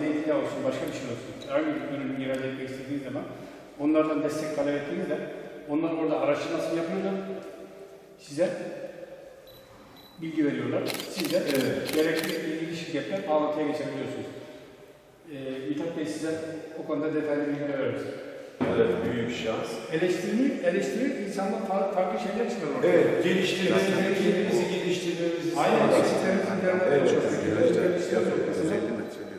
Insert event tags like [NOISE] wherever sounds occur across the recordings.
Zeytinyağı olsun, başka bir şey olsun. Herhangi bir ürün ihraç etmek istediğiniz zaman onlardan destek talep ettiğinizde onlar orada araştırmasını yapıyorlar. Size bilgi veriyorlar. Siz de gerekli ilgili şirketler bağlantıya geçebiliyorsunuz. Ee, Mithat Bey size o konuda detaylı bilgiler verir. Evet, büyük şans. Eleştirir, eleştirir insandan farklı, farklı şeyler çıkar ortaya. Evet, geliştirmemizi, kendimizi geliştirmemizi Aynen, sağlar. eksiklerimizi değerlendirmek Evet, çok önemli.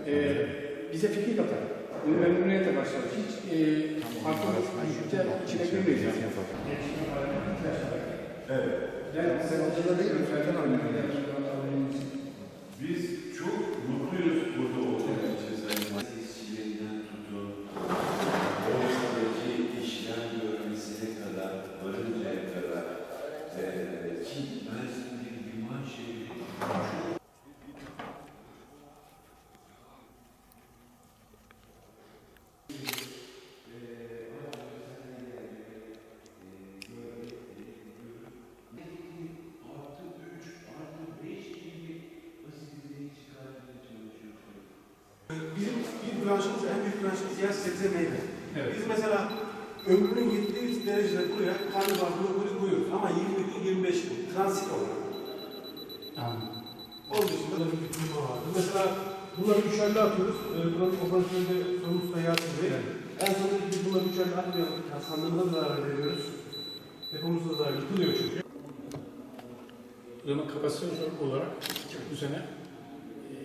Ee, bize fikir katar. Bunu memnuniyetle başlarız. Hiç e, farklı düşünce içine girmeyiz. Yani. Evet. Yani sen hocada değil mi? Biz çok mutluyuz burada olduğumuz için sayın İşçilerinden tutun, borsadaki işlem görmesine kadar, varıncaya kadar eee ki ben şimdi bir liman şehri çok artı üç, artı beş gibi asitleri çıkartmaya çalışıyorsunuz. Bizim bir branşımız, en büyük branşımız yer sebze meyve. Evet. Biz mesela ömrünün yettiği derecede buraya karnabahar, brokoli koyuyoruz ama 20 gün, 25 gün transit olarak. Onun dışında da bir firma vardı. Mesela bunları üçerli atıyoruz. Ee, buranın operasyonda sorumlusu da Yasin Bey. En sonunda biz bunları üçerli atmayalım. Yani sandığımıza zarar veriyoruz. Depomuzda zarar yıkılıyor çünkü. O zaman kapasite olarak bu sene e,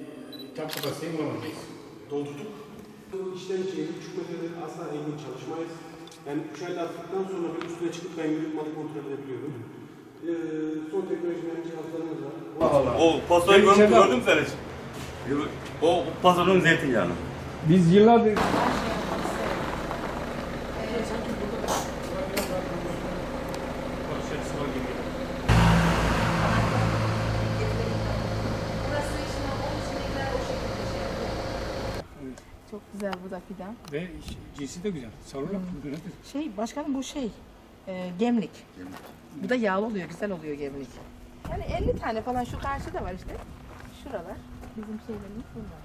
tam kapasiteyi bulamayacağız. Doldurduk. İşten içeri küçük meseleleri asla engin çalışmayız. Yani üç ayda attıktan sonra bir üstüne çıkıp ben yürüyüp malı kontrol edebiliyorum. Ee, son teknolojilerin cihazlarımız var. Allah. O pastayı gördün mü sen hiç? O pastanın zeytinyağını. Biz yıllardır Burası için onun içindekiler o şekilde şey yapıyor. Çok güzel bu da fidan. ve cinsi de güzel. Sarılar. Şey başkanım bu şey e, gemlik. Bu da yağlı oluyor, güzel oluyor gemlik. Yani 50 tane falan şu karşıda var işte. Şuralar. Bizim şeylerimiz bunlar.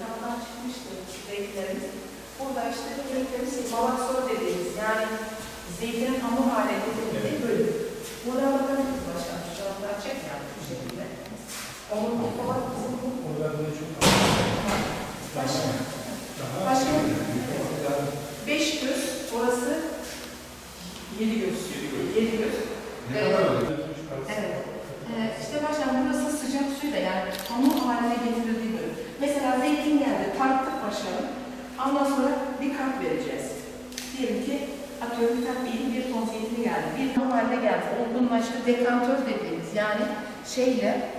Kanaldan çıkmıştı zeytinlerimiz. Burada işte renklerimiz malaksor dediğimiz yani zeytinin hamur hale getirildiği bölüm. Buradan bakabiliriz başkanım. Şu anda açık yani bu şekilde. Onun bu falan bizim bu. Başka. Başka. Beş göz. Orası yedi göz. Yedi göz. Evet. Evet. Ee, işte başkanım burası sıcak suyla yani hamur haline getirildiği bölüm. Mesela zeytin geldi, tarttık başkanım. Ondan sonra bir kart vereceğiz. Diyelim ki atıyorum bir takviyenin bir ton zeytini geldi. Bir ton haline geldi. Olgunlaştı. Dekantör dediğimiz yani şeyle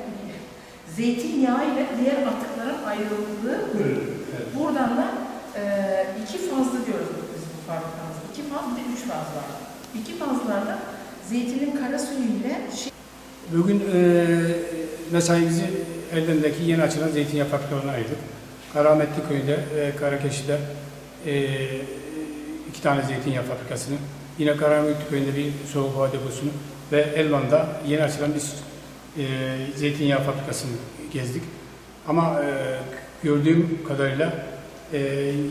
zeytinyağı ile diğer atıkların ayrıldığı. Buradan da e, iki fazlı diyoruz biz bu fabrikamızda. İki faz bir üç faz var. İki fazlarda zeytinin kara suyu ile şey, Bugün e, mesaimizi Erdem'deki yeni açılan zeytinyağı fabrikalarına ayırdık. Karametli köyünde, e, Karakeşi'de e, iki tane zeytinyağı fabrikasını, yine Karametli köyünde bir soğuk hava deposunu ve Elvan'da yeni açılan bir e, zeytinyağı fabrikasını gezdik. Ama e, gördüğüm kadarıyla e,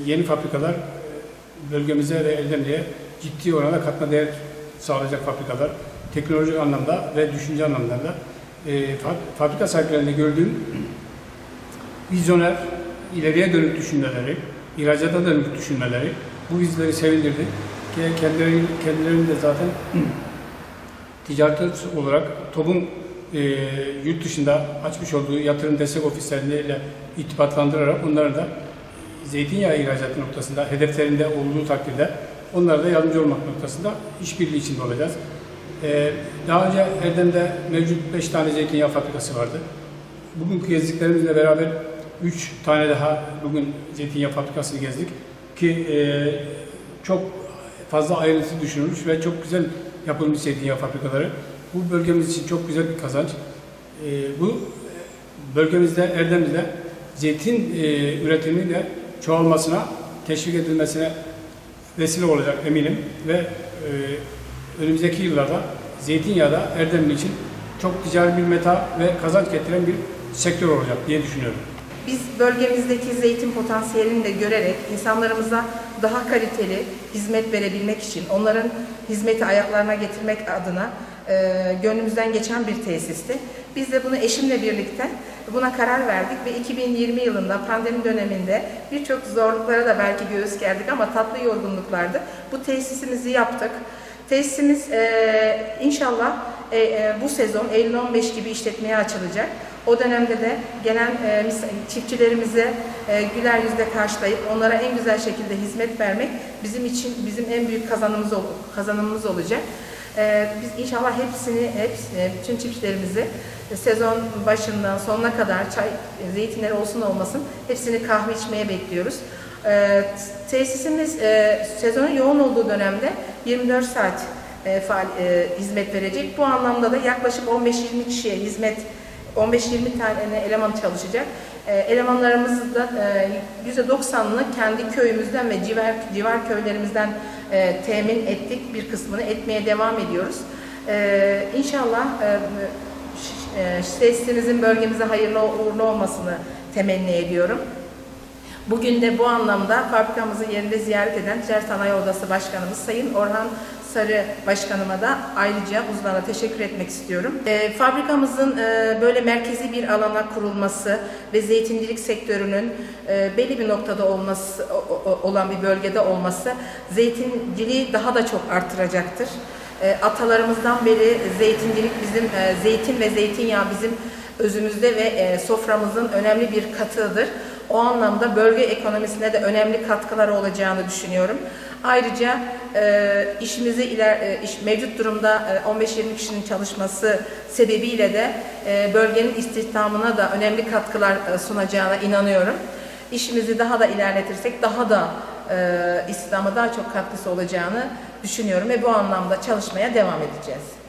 yeni fabrikalar e, bölgemize ve Erdemli'ye ciddi oranda katma değer sağlayacak fabrikalar. Teknolojik anlamda ve düşünce anlamında da e, fa- fabrika sahiplerinde gördüğüm vizyoner, ileriye dönük düşünmeleri, ihracata dönük düşünmeleri bu bizleri sevindirdi. Kendileri, kendilerinin de zaten [CLEARS THROAT] ticaret olarak TOB'un e, yurt dışında açmış olduğu yatırım destek ofisleriyle irtibatlandırarak onların da zeytinyağı ihracatı noktasında hedeflerinde olduğu takdirde onlara da yardımcı olmak noktasında işbirliği içinde olacağız. E, daha önce Erdem'de mevcut 5 tane zeytinyağı fabrikası vardı. Bugünkü gezdiklerimizle beraber 3 tane daha bugün zeytinyağı fabrikasını gezdik ki e, çok fazla ayrıntı düşünülmüş ve çok güzel yapılmış zeytinyağı fabrikaları. Bu bölgemiz için çok güzel bir kazanç. E, bu bölgemizde, Erdem'de zeytin e, üretiminin de çoğalmasına, teşvik edilmesine vesile olacak eminim ve e, önümüzdeki yıllarda zeytinyağı da Erdemli için çok ticari bir meta ve kazanç getiren bir sektör olacak diye düşünüyorum. Biz bölgemizdeki zeytin potansiyelini de görerek insanlarımıza daha kaliteli hizmet verebilmek için, onların hizmeti ayaklarına getirmek adına e, gönlümüzden geçen bir tesisti. Biz de bunu eşimle birlikte buna karar verdik ve 2020 yılında pandemi döneminde birçok zorluklara da belki göğüs gerdik ama tatlı yorgunluklardı. Bu tesisimizi yaptık. Tesisimiz e, inşallah e, e, bu sezon Eylül 15 gibi işletmeye açılacak. O dönemde de gelen e, çiftçilerimize e, güler yüzle karşılayıp onlara en güzel şekilde hizmet vermek bizim için bizim en büyük kazanımız kazanımımız olacak. E, biz inşallah hepsini, hepsi, e, bütün çiftçilerimizi sezon başından sonuna kadar çay, zeytinleri olsun olmasın hepsini kahve içmeye bekliyoruz. E, tesisimiz e, sezonun yoğun olduğu dönemde 24 saat e, hizmet verecek. Bu anlamda da yaklaşık 15-20 kişiye hizmet 15-20 tane eleman çalışacak. E, elemanlarımızı da e, %90'ını kendi köyümüzden ve civar, civar köylerimizden e, temin ettik. Bir kısmını etmeye devam ediyoruz. E, inşallah e, ş- e, bölgemize hayırlı uğurlu olmasını temenni ediyorum. Bugün de bu anlamda fabrikamızı yerinde ziyaret eden Ticaret Sanayi Odası Başkanımız Sayın Orhan Sarı Başkanıma da ayrıca uzmana teşekkür etmek istiyorum. E, fabrikamızın e, böyle merkezi bir alana kurulması ve zeytincilik sektörünün e, belli bir noktada olması o- o- olan bir bölgede olması zeytinciliği daha da çok artıracaktır. E, atalarımızdan beri zeytincilik bizim e, zeytin ve zeytinyağı bizim özümüzde ve e, soframızın önemli bir katığıdır. O anlamda bölge ekonomisine de önemli katkıları olacağını düşünüyorum. Ayrıca e, işimizi iler, e, iş, mevcut durumda e, 15-20 kişinin çalışması sebebiyle de e, bölgenin istihdamına da önemli katkılar e, sunacağına inanıyorum. İşimizi daha da ilerletirsek daha da e, istihdama daha çok katkısı olacağını düşünüyorum ve bu anlamda çalışmaya devam edeceğiz.